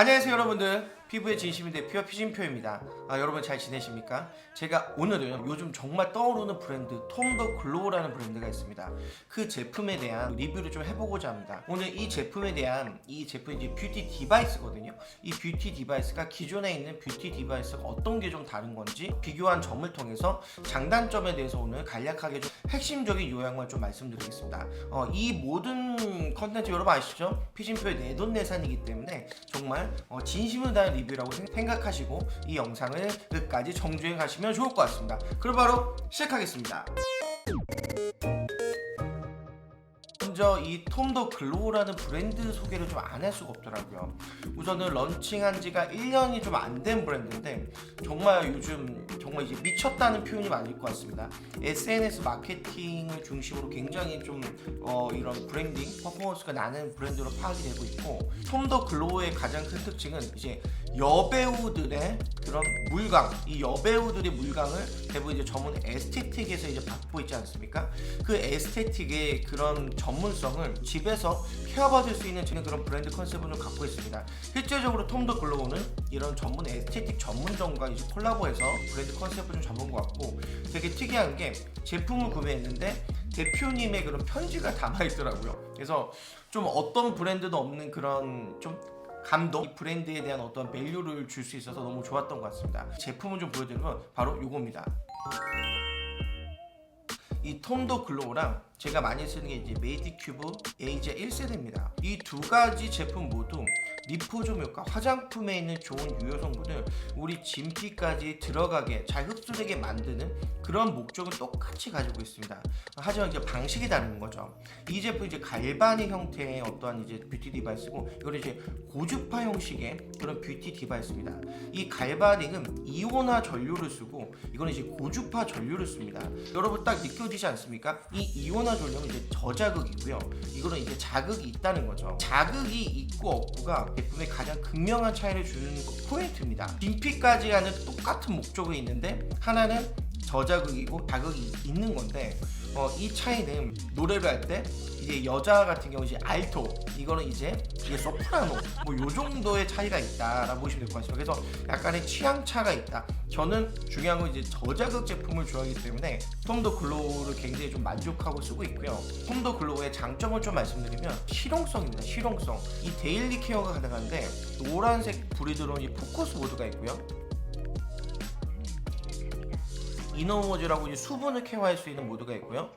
안녕하세요 여러분들 피부의 진심인 대표 피진표입니다. 아, 여러분 잘 지내십니까? 제가 오늘은 요즘 정말 떠오르는 브랜드 톰 더 글로우라는 브랜드가 있습니다. 그 제품에 대한 리뷰를 좀 해보고자 합니다. 오늘 이 제품에 대한 이 제품이 이제 뷰티 디바이스거든요. 이 뷰티 디바이스가 기존에 있는 뷰티 디바이스가 어떤 게 좀 다른 건지 비교한 점을 통해서 장단점에 대해서 오늘 간략하게 좀 핵심적인 요약만 좀 말씀드리겠습니다. 어, 이 모든 컨텐츠 여러분 아시죠? 피진표의 내돈내산이기 때문에 정말 어, 진심을 다한 리뷰라고 생- 생각하시고 이 영상을 끝까지 정주행 가시면 좋을 것 같습니다. 그럼 바로 시작하겠습니다. 먼저 이 톰 더 글로우라는 브랜드 소개를 좀 안 할 수가 없더라고요. 우선은 런칭한 지가 1년이 좀 안 된 브랜드인데 정말 요즘 정말 이제 미쳤다는 표현이 맞을 것 같습니다. SNS 마케팅을 중심으로 굉장히 좀 어, 이런 브랜딩 퍼포먼스가 나는 브랜드로 파악이 되고 있고 톰더 글로우의 가장 큰 특징은 이제 여배우들의 그런 물광 이 여배우들의 물광을 대부분 이제 전문 에스테틱에서 이제 받고 있지 않습니까? 그 에스테틱의 그런 전문성을 집에서 케어받을 수 있는 그런 브랜드 컨셉을 좀 갖고 있습니다. 실제적으로 톰 더 글로우는 이런 전문 에스테틱 전문점과 이제 콜라보해서 브랜드 컨셉을 좀 잡은 것 같고 되게 특이한 게 제품을 구매했는데 대표님의 그런 편지가 담아 있더라고요. 그래서 좀 어떤 브랜드도 없는 그런 좀 감동, 이 브랜드에 대한 어떤 밸류를 줄 수 있어서 너무 좋았던 것 같습니다. 제품을 좀 보여드리면 바로 요겁니다. 이 톰도 글로우랑 제가 많이 쓰는 게 이제 메이디큐브 에이제 1세대입니다. 이 두 가지 제품 모두 리포좀 효과, 화장품에 있는 좋은 유효 성분을 우리 진피까지 들어가게 잘 흡수되게 만드는 그런 목적을 똑같이 가지고 있습니다. 하지만 이제 방식이 다른 거죠. 이 제품 이제 갈바닉 형태의 어떠한 이제 뷰티 디바이스고 이거는 이제 고주파 형식의 그런 뷰티 디바이스입니다. 이 갈바닉은 이온화 전류를 쓰고 이거는 이제 고주파 전류를 씁니다. 여러분 딱 느껴지지 않습니까? 이 이온화 전류는 이제 저자극이고요. 이거는 이제 자극이 있다는 거죠. 자극이 있고 없고가 제품의 가장 극명한 차이를 주는 포인트입니다. 진피까지 하는 똑같은 목적이 있는데 하나는 저자극이고 자극이 있는 건데 어, 이 차이는 노래를 할 때 이제 여자 같은 경우 이제 알토 이거는 이제 이게 소프라노 뭐 요 정도의 차이가 있다라고 보시면 될 것 같습니다. 그래서 약간의 취향 차가 있다. 저는 중요한 건 이제 저자극 제품을 좋아하기 때문에 톰더 글로우를 굉장히 좀 만족하고 쓰고 있고요. 톰더 글로우의 장점을 좀 말씀드리면 실용성입니다. 실용성. 이 데일리 케어가 가능한데 노란색 불이 들어온 이 포커스 모드가 있고요. 이너모즈라고 이제 수분을 케어할 수 있는 모드가 있고요.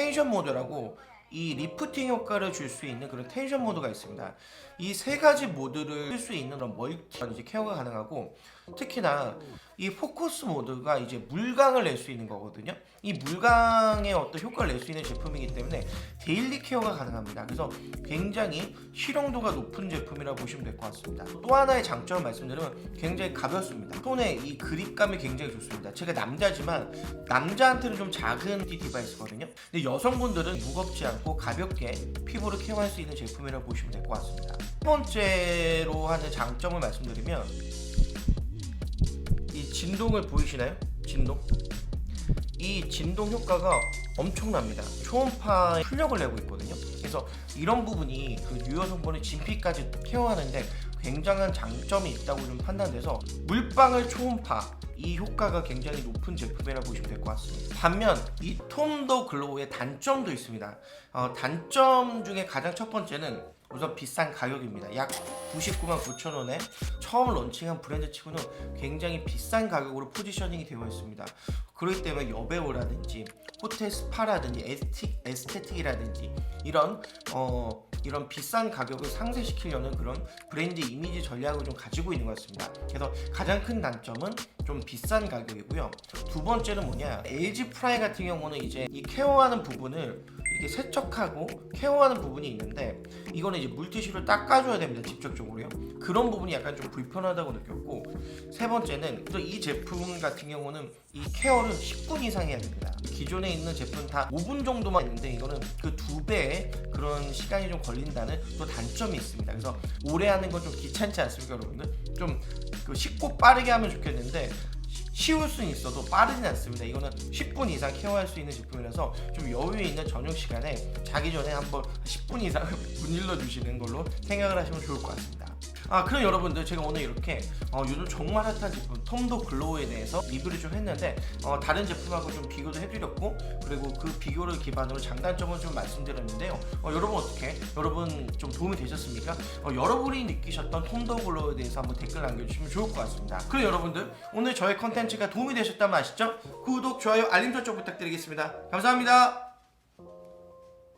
텐션 모드라고 이 리프팅 효과를 줄 수 있는 그런 텐션 모드가 있습니다. 이 세 가지 모드를 쓸 수 있는 그런 멀티 이제 케어가 가능하고 특히나 이 포커스 모드가 이제 물광을 낼 수 있는 거거든요. 이 물광의 어떤 효과를 낼 수 있는 제품이기 때문에 데일리 케어가 가능합니다. 그래서 굉장히 실용도가 높은 제품이라고 보시면 될 것 같습니다. 또 하나의 장점을 말씀드리면 굉장히 가볍습니다. 손에 이 그립감이 굉장히 좋습니다. 제가 남자지만 남자한테는 좀 작은 이 디바이스거든요. 근데 여성분들은 무겁지 않고 가볍게 피부를 케어할 수 있는 제품이라고 보시면 될 것 같습니다. 첫 번째로 하는 장점을 말씀드리면 이 진동을 보이시나요? 진동? 이 진동 효과가 엄청납니다. 초음파 출력을 내고 있거든요. 그래서 이런 부분이 그 유효 성분의 진피까지 케어하는데 굉장한 장점이 있다고 좀 판단돼서 물방울 초음파 이 효과가 굉장히 높은 제품이라고 보시면 될 것 같습니다. 반면 이 톰더 글로우의 단점도 있습니다. 어, 단점 중에 가장 첫 번째는 우선 비싼 가격입니다. 약 99만 9천 원에 처음 런칭한 브랜드 치고는 굉장히 비싼 가격으로 포지셔닝이 되어 있습니다. 그렇기 때문에 여배우라든지 호텔 스파라든지 에스틱, 에스테틱이라든지 이런 어 이런 비싼 가격을 상쇄시키려는 그런 브랜드 이미지 전략을 좀 가지고 있는 것 같습니다. 그래서 가장 큰 단점은 좀 비싼 가격이고요. 두 번째는 뭐냐? LG 프라이 같은 경우는 이제 이 케어하는 부분을 이렇게 세척하고 케어하는 부분이 있는데 이거는 이제 물티슈를 닦아줘야 됩니다 직접적으로요. 그런 부분이 약간 좀 불편하다고 느꼈고 세 번째는 또 이 제품 같은 경우는 이 케어를 10분 이상 해야 됩니다. 기존에 있는 제품 다 5분 정도만 있는데 이거는 그 두 배의 그런 시간이 좀 걸린다는 또 단점이 있습니다. 그래서 오래 하는 건 좀 귀찮지 않습니까 여러분들? 좀 그 쉽고 빠르게 하면 좋겠는데 쉬울 수는 있어도 빠르진 않습니다. 이거는 10분 이상 케어할 수 있는 제품이라서 좀 여유 있는 저녁 시간에 자기 전에 한번 10분 이상 문일러 주시는 걸로 생각을 하시면 좋을 것 같습니다. 아 그럼 여러분들 제가 오늘 이렇게 어, 요즘 정말 핫한 제품 톰도 글로우에 대해서 리뷰를 좀 했는데 어, 다른 제품하고 좀 비교도 해드렸고 그리고 그 비교를 기반으로 장단점을 좀 말씀드렸는데요 어, 여러분 어떻게 여러분 좀 도움이 되셨습니까? 어, 여러분이 느끼셨던 톰도 글로우에 대해서 한번 댓글 남겨주시면 좋을 것 같습니다 그럼 여러분들 오늘 저의 컨텐츠가 도움이 되셨다면 아시죠? 구독, 좋아요, 알림 설정 부탁드리겠습니다 감사합니다